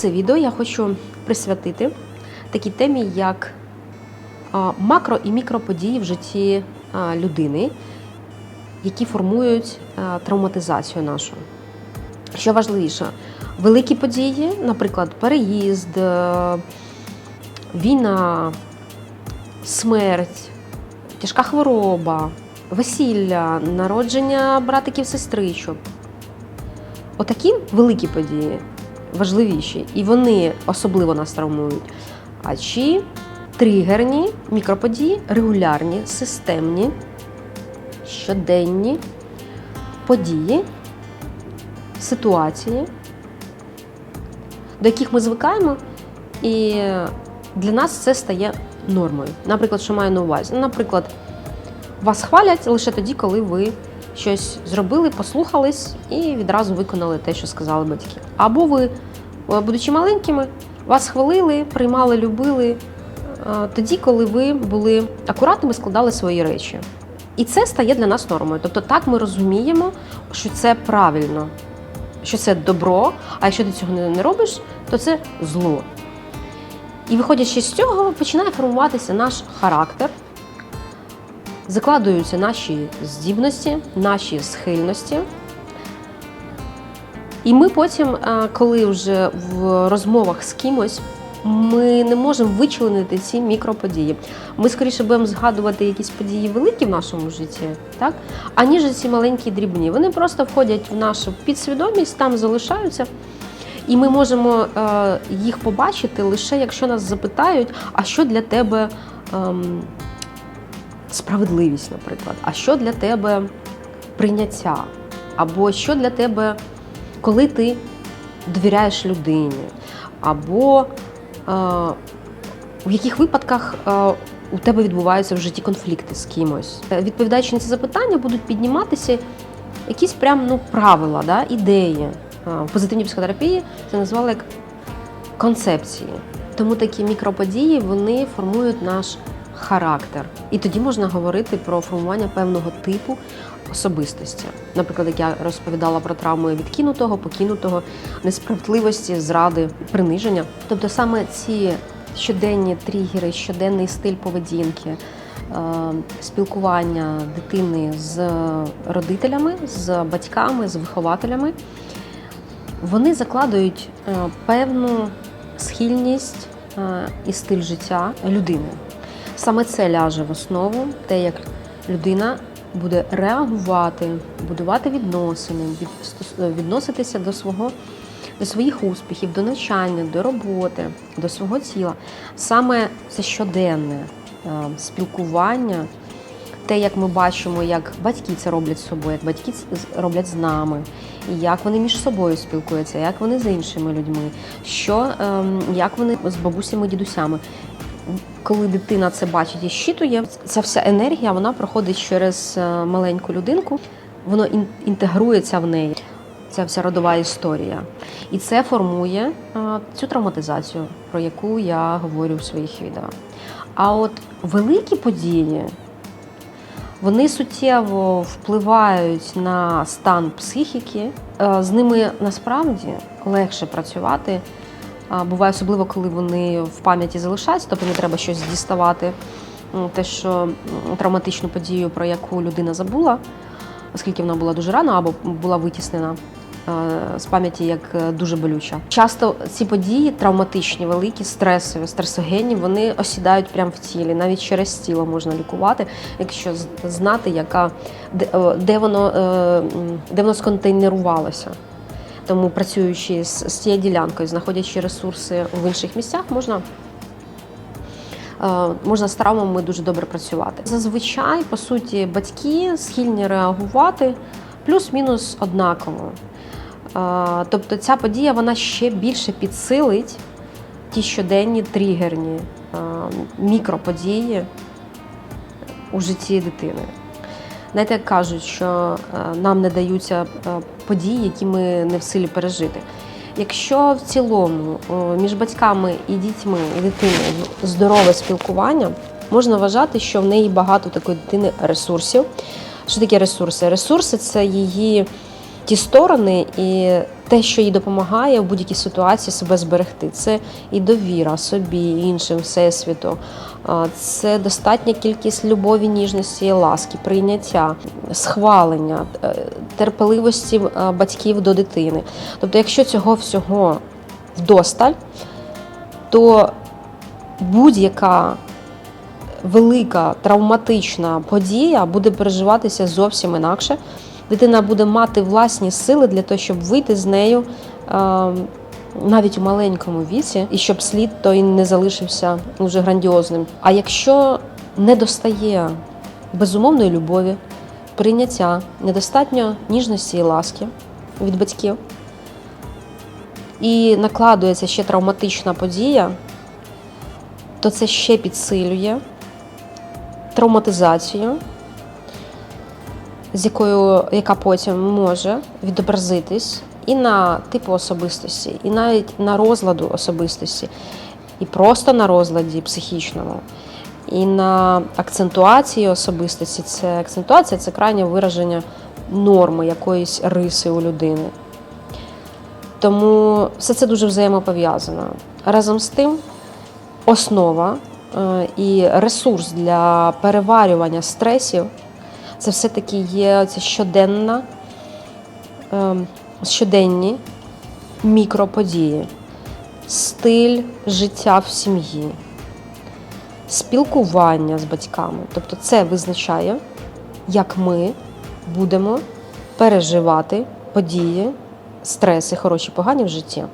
Це відео я хочу присвятити такій темі, як макро і мікроподії в житті людини, які формують травматизацію нашу. Що важливіше, великі події, наприклад, переїзд, е, війна, смерть, тяжка хвороба, весілля, народження братиків, сестричок. Отакі великі події важливіші, і вони особливо нас травмують. А чи тригерні мікроподії, регулярні, системні, щоденні події, ситуації, до яких ми звикаємо, і для нас це стає нормою. Наприклад, що маю на увазі? Наприклад, вас хвалять лише тоді, коли ви щось зробили, послухались і відразу виконали те, що сказали батьки. Або ви, е, будучи маленькими, вас хвалили, приймали, любили е, тоді, коли ви були акуратними, складали свої речі. І це стає для нас нормою. Тобто так ми розуміємо, що це правильно, що це добро, а якщо ти цього не не робиш, то це зло. І виходячи з цього, починає формуватися наш характер, закладуються наші здібності, наші схильності. І ми потім, е, коли вже в розмовах з кимось, ми не можемо вичленити ці мікроподії. Ми скоріше будемо згадувати якісь події великі в нашому житті, так? аніж ці маленькі дрібні. Вони просто входять в нашу підсвідомість, там залишаються. І ми можемо е, їх побачити лише якщо нас запитають, а що для тебе ем, справедливість, наприклад, а що для тебе прийняття, або що для тебе, коли ти довіряєш людині, або е, в яких випадках е, у тебе відбуваються в житті конфлікти з кимось. Е, Відповідаючи на ці запитання, будуть підніматися якісь прям ну, правила, да, ідеї. Е, В позитивній психотерапії це назвали як концепції. Тому такі мікроподії вони формують наш характер. І тоді можна говорити про формування певного типу особистості. Наприклад, як я розповідала про травми відкинутого, покинутого, несправедливості, зради, приниження. Тобто саме ці щоденні тригери, щоденний стиль поведінки, е, спілкування дитини з родителями, з батьками, з вихователями, вони закладують е, певну схильність е, і стиль життя людини. Саме це ляже в основу, те, як людина буде реагувати, будувати відносини, від- відноситися до свого. До своїх успіхів, до навчання, до роботи, до свого тіла. Саме це щоденне е, спілкування, те, як ми бачимо, як батьки це роблять з собою, як батьки це роблять з нами, як вони між собою спілкуються, як вони з іншими людьми, що ем, як вони з бабусями, дідусями. Коли дитина це бачить і щитує, ця вся енергія вона проходить через е, маленьку людинку, воно ін- інтегрується в неї. Ця вся родова історія. І це формує е, цю травматизацію, про яку я говорю в своїх відео. А от великі події, вони суттєво впливають на стан психіки. Е, З ними насправді легше працювати. Буває особливо, коли вони в пам'яті залишаються, тобто не треба щось діставати. Те, що травматичну подію, про яку людина забула, оскільки вона була дуже рано або була витіснена е, з пам'яті як е, дуже болюча. Часто ці події травматичні, великі, стресові, стресогенні, вони осідають прямо в тілі. Навіть через тіло можна лікувати, якщо знати, яка де, де воно е, де воно сконтейнерувалося. Тому працюючи з, з цією ділянкою, знаходячи ресурси в інших місцях, можна. е, Можна з травмами дуже добре працювати. Зазвичай, по суті, батьки схильні реагувати плюс-мінус однаково. Е, Тобто ця подія вона ще більше підсилить ті щоденні тригерні е, мікроподії у житті дитини. Знаєте, як кажуть, що е, нам не даються е, події, які ми не в силі пережити. Якщо в цілому між батьками і дітьми і дитиною здорове спілкування, можна вважати, що в неї багато такої дитини ресурсів. Що таке ресурси? Ресурси це її ті сторони і те, що їй допомагає в будь-якій ситуації себе зберегти. Це і довіра собі, іншим, всесвіту. Це достатня кількість любові, ніжності, і ласки, прийняття, схвалення, е, терпеливості е, батьків до дитини. Тобто, якщо цього всього вдосталь, то будь-яка велика травматична подія буде переживатися зовсім інакше. Дитина буде мати власні сили для того, щоб вийти з нею е, навіть у маленькому віці, і щоб слід той не залишився дуже грандіозним. А якщо не достає безумовної любові, прийняття, недостатньо ніжності і ласки від батьків, і накладується ще травматична подія, то це ще підсилює травматизацію, з якою, яка потім може відобразитись і на типу особистості, і навіть на розладу особистості, і просто на розладі психічному, і на акцентуації особистості. Це акцентуація це крайнє вираження норми якоїсь риси у людини. Тому все це дуже взаємопов'язано. Разом з тим, основа е, і ресурс для переварювання стресів це все-таки є ця щоденна, е, щоденні мікроподії, стиль життя в сім'ї, спілкування з батьками. Тобто це визначає, як ми будемо переживати події, стреси, хороші, погані в житті.